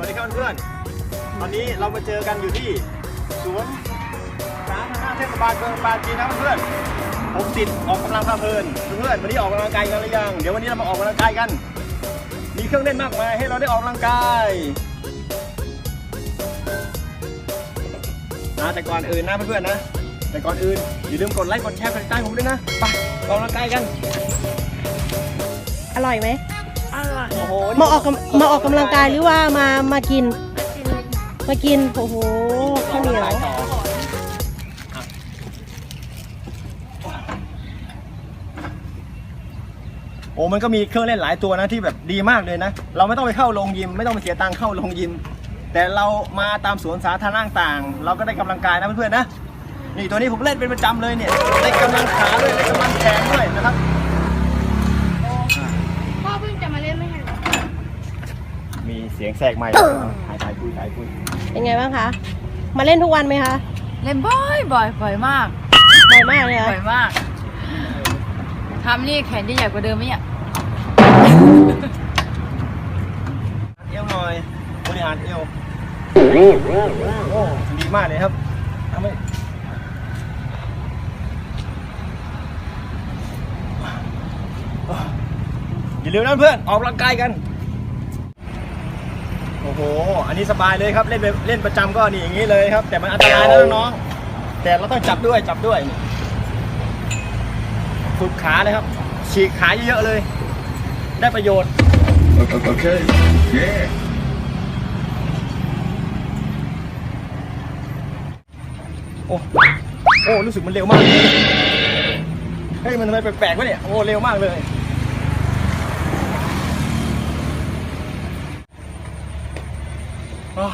สวัสดีครับเพื่อนๆตอนนี้เรามาเจอกันอยู่ที่สวนสาธารณะเทศบาลเมืองปราจีนนะเพื่อนๆผมติดออกกำลังพาเพลินเพื่อนๆวันนี้ออกกำลังกายกันหรือยังเดี๋ยววันนี้เรามาออกกำลังกายกัน มีเครื่องเล่นมากมายให้เราได้ออกกำลังกายนะแต่ก่อนอื่นนะเพื่อนๆนะ แต่ก่อนอื่นอย่าลืมกดไลค์กดแชร์กดติดตามผมด้วยนะไปออกกำลังกายกัน อร่อยไหม โอ้โหมาออกกำมาออกกำลังกายหรือว่ามามากิน มากิน โอ้โหข้าวเหนียวโอ้มันก็มีเครื่องเล่นหลายตัวนะที่แบบดีมากเลยนะ เราไม่ต้องไปเข้าโรงยิม ไม่ต้องไปเสียตังค์เข้าโรงยิม แต่เรามาตามสวนสาธารณะต่างๆเราก็ได้กำลังกายนะเพื่อนๆนะ นี่ตัวนี้ผมเล่นเป็นประจำเลยเนี่ยได้กำลังขาด้วยได้กำลังแขนด้วยนะครับ พ่อเพิ่งจะมาเล่นไม่ทัน มีเสียงแทรกใหม่ถ่ายถ่ายคุยถ่ายคุยเป็นไงบ้างคะ มาเล่นทุกวันไหมคะเล่นบ่อยบ่อยบ่อยมากบ่อยมากเลยบ่ค่ะอยมากทำนี่แขนจะใหญ่กว่าเดิมไหมเนี่ยเอวหน่อยบริหารเอวโอ้ดีมากเลยครับทำให้อย่าลืมนะเพื่อนออกกำลังกายกันโอ้โห อันนี้สบายเลยครับเล่นไปเล่นประจำก็นี่อย่างนี้เลยครับ แต่มันอันตรายนะน้องๆแต่เราต้องจับด้วยจับด้วยฝึกขาเลยครับ ฉีกขาเยอะๆเลย ได้ประโยชน์ Okay. Yeah. โอ้โอ้รู้สึกมันเร็วมากเฮ้ยมันทำไมแปลกๆวะเนี่ยโอ้เร็วมากเลย โอ้ย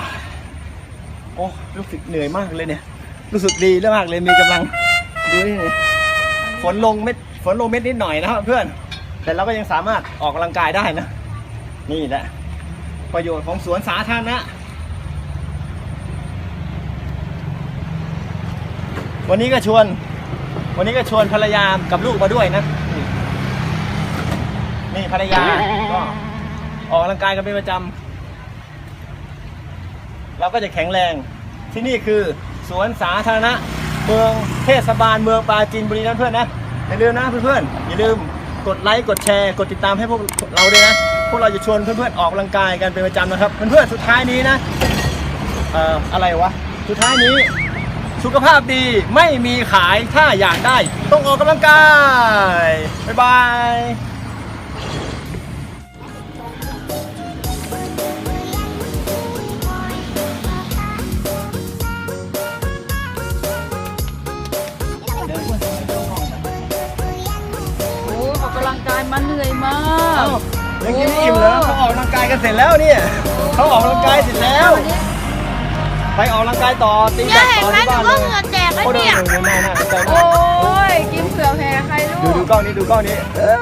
โอ้รู้สึกเหนื่อยมากเลยเนี่ย รู้สึกดีมากเลยมีกำลังดูนี่ฝนลงเม็ดฝนลงเม็ดนิดหน่อยนะครับเพื่อน แต่เราก็ยังสามารถออกกำลังกายได้นะ นี่แหละ ประโยชน์ของสวนสาธารณะวันนี้ก็ชวน วันนี้ก็ชวนภรรยากับลูกมาด้วยนะ นี่ภรรยาก็ออกกำลังกายกันเป็นประจำ เราก็จะแข็งแรง ที่นี่คือสวนสาธารณะเมืองเทศบาลเมืองปราจีนบุรีนะเพื่อนนะอย่าลืมนะเพื่อนๆอย่าลืมกดไลค์กดแชร์ กดติดตามให้พวกเราด้วยนะพวกเราจะชวนเพื่อนๆออกกำลังกายกันเป็นประจำนะครับเพื่อนๆสุดท้ายนี้นะเอ่ออะไรวะสุดท้ายนี้สุขภาพดีไม่มีขายถ้าอยากได้ ต้องออกกำลังกาย บ๊ายบาย กำลังกายมาเหนื่อยมากยังกินไม่อิ่มเหรอเขาออกกำลังกายกันเสร็จแล้วเนี่ยเขาออกกำลังกายเสร็จแล้ว ไปออกกำลังกายต่อตีเนี่แบยดเห็นต่อไหมที่หนูบ้านก็เลยเหงื่อแตกแล้วโอ้ดูเนี่ยดูดูหน้าหน้าใจโอ้ยกินเผื่อแพ้ใครลูดูกดูกล้องนี้ดูกล้องนี้เออ